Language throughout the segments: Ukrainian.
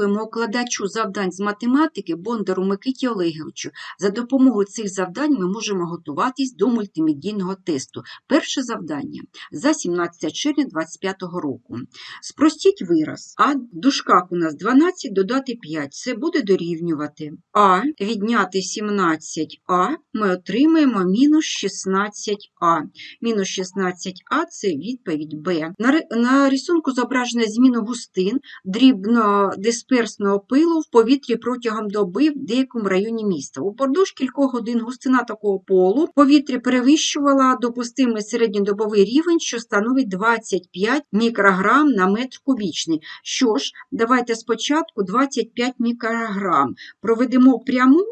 Дякуємо укладачу завдань з математики Бондару Микиті Олеговичу. За допомогою цих завдань ми можемо готуватись до мультимедійного тесту. Перше завдання за 17 червня 2025 року. Спростіть вираз. А в дужках у нас 12 додати 5. Це буде дорівнювати. А відняти 17а ми отримаємо мінус 16а. Мінус 16а це відповідь Б. На, ри- на рисунку зображена зміна густин дрібно-дисперсного пилу в повітрі протягом доби в деякому районі міста. Упродовж кількох годин густина такого полу повітря перевищувала допустимий середньодобовий рівень, що становить 25 мікрограм на метр кубічний. Що ж, давайте спочатку 25 мікрограм проведемо пряму,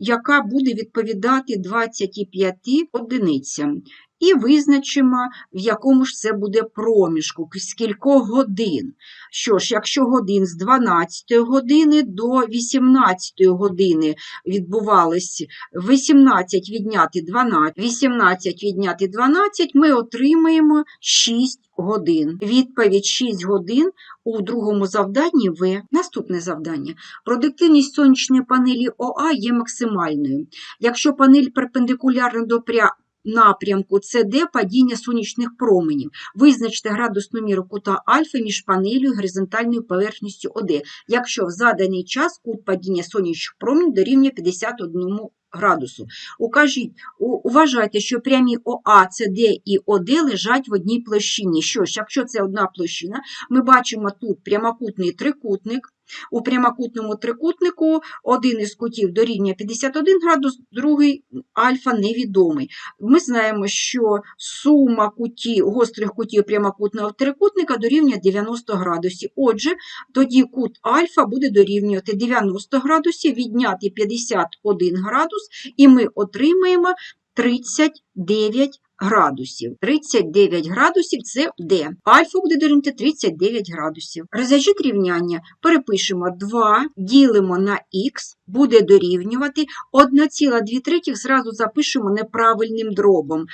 яка буде відповідати 25 одиницям. І визначимо, в якому ж це буде проміжку, з кількох годин. Що ж, якщо годин з 12 години до 18 години відбувалось 18 відняти 12, 18 відняти 12, ми отримаємо 6 годин. Відповідь 6 годин у другому завданні В. Наступне завдання. Продуктивність сонячної панелі ОА є максимальною. Якщо панель перпендикулярна до пря напрямку СД падіння сонячних променів. Визначте градусну міру кута альфа між панелью і горизонтальною поверхністю ОД, якщо в заданий час кут падіння сонячних променів дорівнює 51 градусу. Укажіть, уважайте, що прямі ОА, СД і ОД лежать в одній площині. Що ж, якщо це одна площина, ми бачимо тут прямокутний трикутник. У прямокутному трикутнику один із кутів дорівнює 51 градус, другий альфа невідомий. Ми знаємо, що сума кутів, гострих кутів прямокутного трикутника дорівнює 90 градусів. Отже, тоді кут альфа буде дорівнювати 90 градусів, відняти 51 градус, і ми отримаємо 39 градусів. 39 градусів це D. Альфа буде дорівнювати 39 градусів. Розв'яжіть рівняння. Перепишемо 2, ділимо на х, буде дорівнювати 1,2 третіх, зразу запишемо неправильним дробом.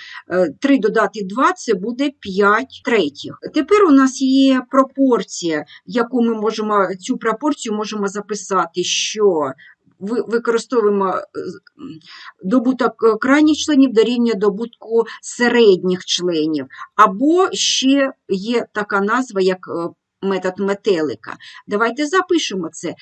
3 додати 2 це буде 5 третіх. Тепер у нас є пропорція, яку ми можемо, цю пропорцію можемо записати, що використовуємо е, добуток е, крайніх членів дорівнює добутку середніх членів, або ще є така назва, як е, метод метелика. Давайте запишемо це.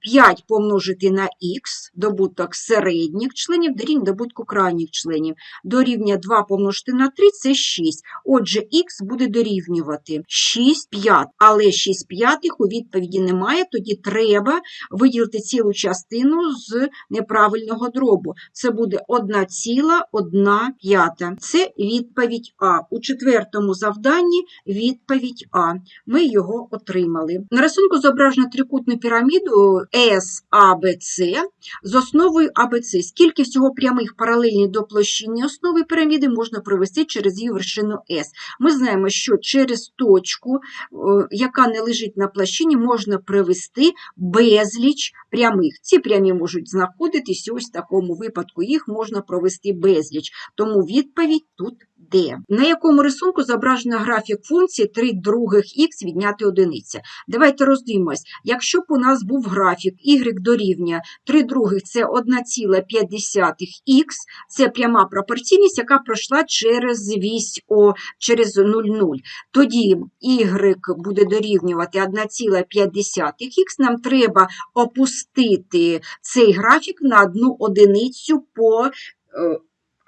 5 помножити на х, добуток середніх членів, дорівнює добутку крайніх членів. Дорівнює 2 помножити на 3 – це 6. Отже, х буде дорівнювати 6 п'ят, але 6 п'ятих у відповіді немає, тоді треба виділити цілу частину з неправильного дробу. Це буде 1,1 п'ята. Це відповідь А. У четвертому завданні відповідь А. Ми його отримали. На рисунку зображено трикутну піраміду САБЦ з основою АБЦ. Скільки всього прямих паралельних до площини основи піраміди можна провести через її вершину С? Ми знаємо, що через точку, е, яка не лежить на площині, можна провести безліч прямих. Ці прямі можуть знаходитись ось в такому випадку, їх можна провести безліч. Тому відповідь тут Д. На якому рисунку зображено графік функції 3 других х відняти одиниця. Давайте роздивимось. Якщо б у нас був графік y дорівнює 3 других це 1,5х, це пряма пропорційність, яка пройшла через вісь О, через 0,0. Тоді y буде дорівнювати 1,5х, нам треба опустити цей графік на одну одиницю по е,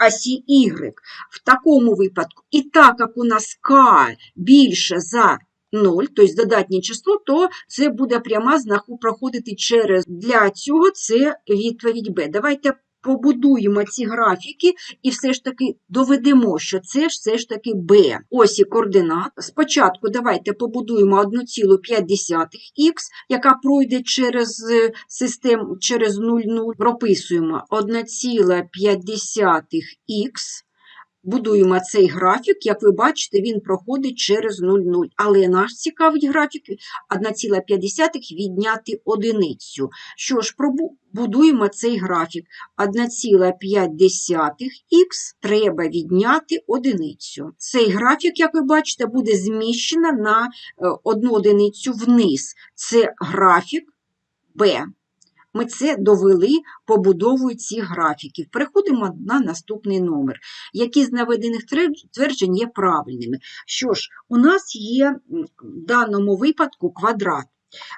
осі Y. В такому випадку, і так як у нас К більше за 0, тобто додатнє число, то це буде пряма знаку проходити через. Для цього це відповідь Б. Давайте побудуємо ці графіки і все ж таки доведемо, що це все ж таки B. Осі координат. Спочатку давайте побудуємо 1,5х, яка пройде через е, систему через 0,0. Прописуємо 1,5х будуємо цей графік. Як ви бачите, він проходить через 0,0. Але наш цікавить графік 1,5 відняти одиницю. Що ж, будуємо цей графік. 1,5х треба відняти одиницю. Цей графік, як ви бачите, буде зміщено на е, одну одиницю вниз. Це графік Б. Ми це довели побудовою цих графіків. Переходимо на наступний номер. Які з наведених тверджень є правильними? Що ж, у нас є в даному випадку квадрат.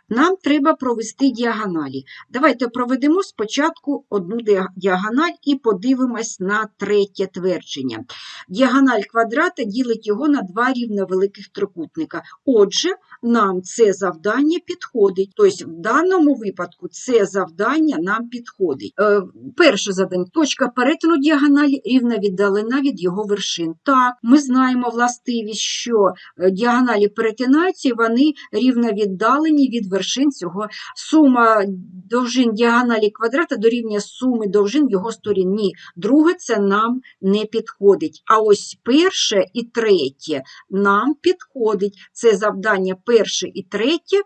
Нам треба провести діагоналі. Давайте проведемо спочатку одну діагональ і подивимось на третє твердження. Діагональ квадрата ділить його на два рівновеликих трикутника. Отже, нам це завдання підходить. Тобто, в даному випадку це завдання нам підходить. Е, перше завдання точка перетину діагоналі рівна віддалена від його вершин. Так, ми знаємо властивість, що е, діагоналі перетинаються і вони рівно віддалені від вершин цього. Сума довжин діагоналі квадрата дорівнює суми довжин його сторін. Ні, друге це нам не підходить. А ось перше і третє нам підходить. Це завдання перше і третє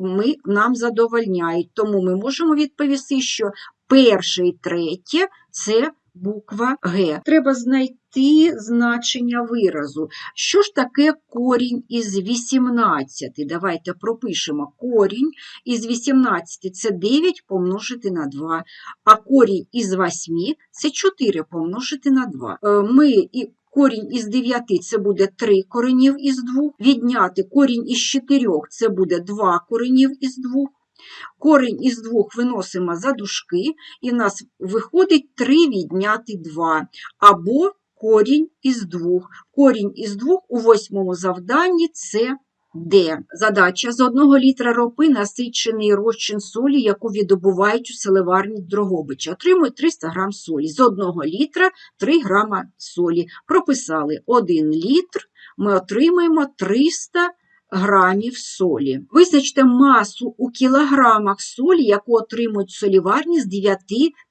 ми, нам задовольняють. Тому ми можемо відповісти, що перше і третє це буква Г. Треба знайти значення виразу. Що ж таке корінь із 18? Давайте пропишемо корінь із 18 це 9 помножити на 2, а корінь із 8 це 4 помножити на 2. Е, Ми і корінь із 9 це буде 3 коренів із 2, відняти корінь із 4 це буде 2 коренів із 2. Корінь із 2 виносимо за дужки, і в нас виходить 3 відняти 2, або корінь із 2. Корінь із 2 у восьмому завданні це Д. Задача. З одного літра ропи насичений розчин солі, яку видобувають у селеварні Дрогобича. Отримують 300 грам солі. З одного літра 3 грама солі. Прописали 1 літр, ми отримаємо 300 грамів солі. Визначте масу у кілограмах солі, яку отримують соліварні з 9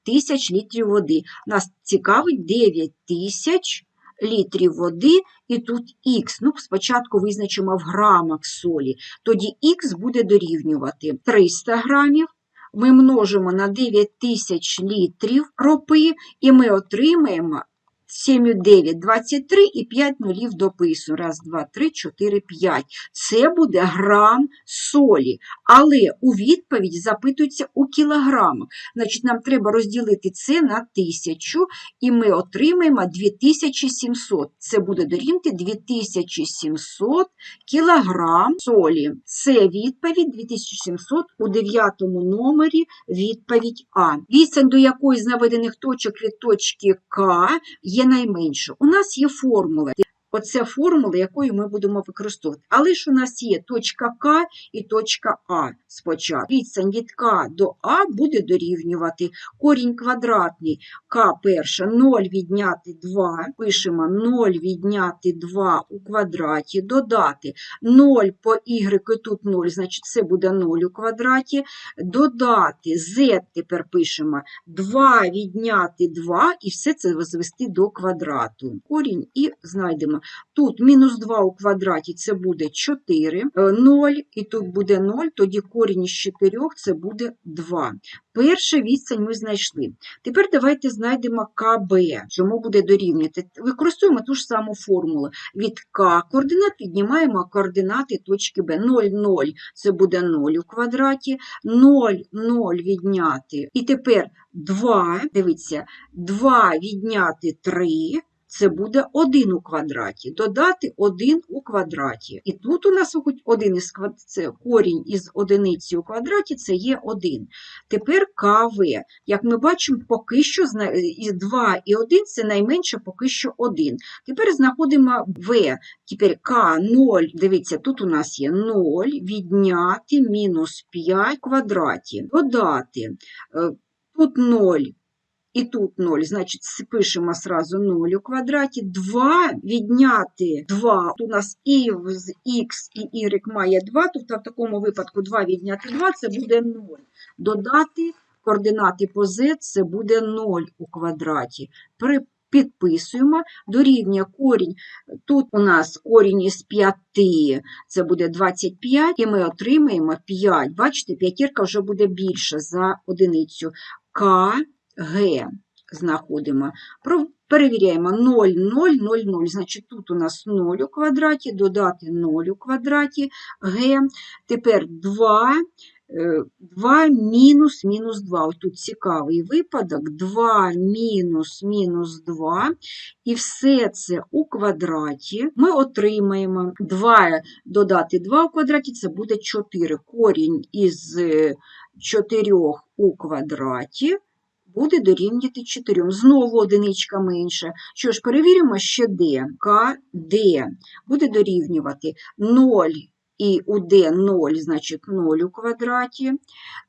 тисяч літрів води. Нас цікавить 9 тисяч літрів води, і тут х. Ну, спочатку визначимо в грамах солі. Тоді х буде дорівнювати 300 грамів. Ми множимо на 9 тисяч літрів ропи, і ми отримаємо 7, 9, 23 і 5 нулів допису. Раз, два, три, чотири, п'ять. Це буде грам солі. Але у відповідь запитується у кілограмах. Значить, нам треба розділити це на тисячу, і ми отримаємо 2700. Це буде дорівнювати 2700 кілограм солі. Це відповідь 2700 у дев'ятому номері відповідь А. Відстань, до якої з наведених точок від точки К є найменше. У нас є формула. Оце формула, якою ми будемо використовувати. Але ж у нас є точка К і точка А спочатку. Відстань від К до А буде дорівнювати корінь квадратний К перше 0 відняти 2. Пишемо 0 відняти 2 у квадраті, додати 0 по y тут 0, значить це буде 0 у квадраті. Додати z тепер пишемо 2 відняти 2 і все це звести до квадрату. Корінь і знайдемо. Тут мінус 2 у квадраті це буде 4, 0, і тут буде 0, тоді корінь із 4 це буде 2. Перша відстань ми знайшли. Тепер давайте знайдемо КБ, чому буде дорівнювати. Використовуємо ту ж саму формулу. Від К координат піднімаємо координати точки Б. 0, 0 це буде 0 у квадраті, 0, 0 відняти. І тепер 2, дивіться, 2 відняти 3, це буде 1 у квадраті. Додати 1 у квадраті. І тут у нас один із квад... це корінь із одиниці у квадраті, це є 1. Тепер КВ. Як ми бачимо, поки що 2 і 1 це найменше поки що 1. Тепер знаходимо В. Тепер К 0. Дивіться, тут у нас є 0, відняти мінус 5 в квадраті. Додати. Е, Тут 0 і тут 0, значить, пишемо сразу 0 у квадраті. 2 відняти 2. У нас і з х і y має 2, тобто в такому випадку 2 відняти 2 це буде 0. Додати координати по z це буде 0 у квадраті. Підписуємо, дорівнює корінь, тут у нас корінь із 5, це буде 25, і ми отримаємо 5. Бачите, п'ятірка вже буде більша за одиницю. К, Г знаходимо. Перевіряємо 0, 0, 0, 0. Значить, тут у нас 0 у квадраті, додати 0 у квадраті, Г. Тепер 2, 2 мінус мінус 2. Ось тут цікавий випадок. 2 мінус мінус 2. І все це у квадраті ми отримаємо 2 додати 2 у квадраті, це буде 4. Корінь із 4 у квадраті буде дорівнювати 4. Знову одиничка менше. Що ж, перевіримо ще Д. буде дорівнювати 0 і у d 0, значить 0 у квадраті.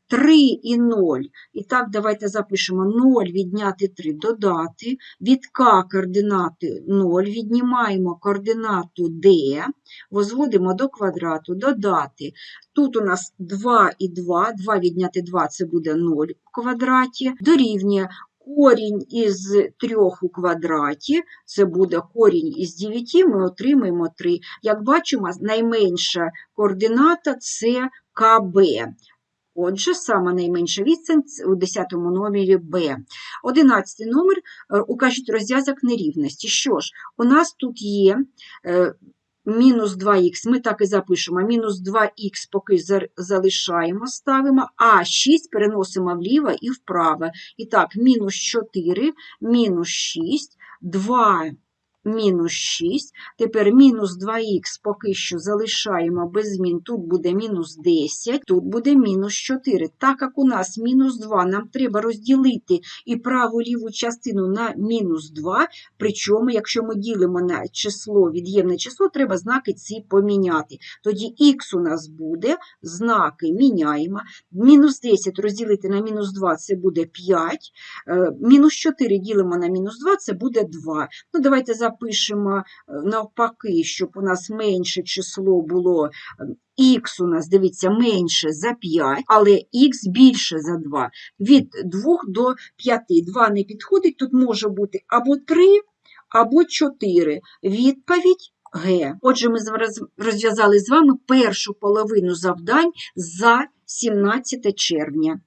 3 і 0. І так, давайте запишемо 0 відняти 3, додати. Від k координати 0, віднімаємо координату d, возводимо до квадрату, додати. Тут у нас 2 і 2, 2 відняти 2 це буде 0 в квадраті, дорівнює корінь із 3 у квадраті, це буде корінь із 9, ми отримаємо 3. Як бачимо, найменша координата це КБ. Отже, саме найменша відстань у 10 номері Б. 11 номер е, укажіть розв'язок нерівності. Що ж, у нас тут є е, мінус 2х, ми так і запишемо, мінус 2х поки залишаємо, ставимо, а 6 переносимо вліво і вправо. І так, мінус 4, мінус 6, 2 мінус 6. Тепер мінус 2х поки що залишаємо без змін. Тут буде мінус 10, тут буде мінус 4. Так як у нас мінус 2, нам треба розділити і праву ліву частину на мінус 2. Причому, якщо ми ділимо на число, від'ємне число, треба знаки ці поміняти. Тоді х у нас буде, знаки міняємо. Мінус 10 розділити на мінус 2 це буде 5. Е, Мінус 4 ділимо на мінус 2, це буде 2. Ну, давайте запишемо е, навпаки, щоб у нас менше число було. Х у нас, дивіться, менше за 5, але х більше за 2. Від 2 до 5. 2 не підходить, тут може бути або 3, або 4. Відповідь Г. Отже, ми розв'язали з вами першу половину завдань за 17 червня.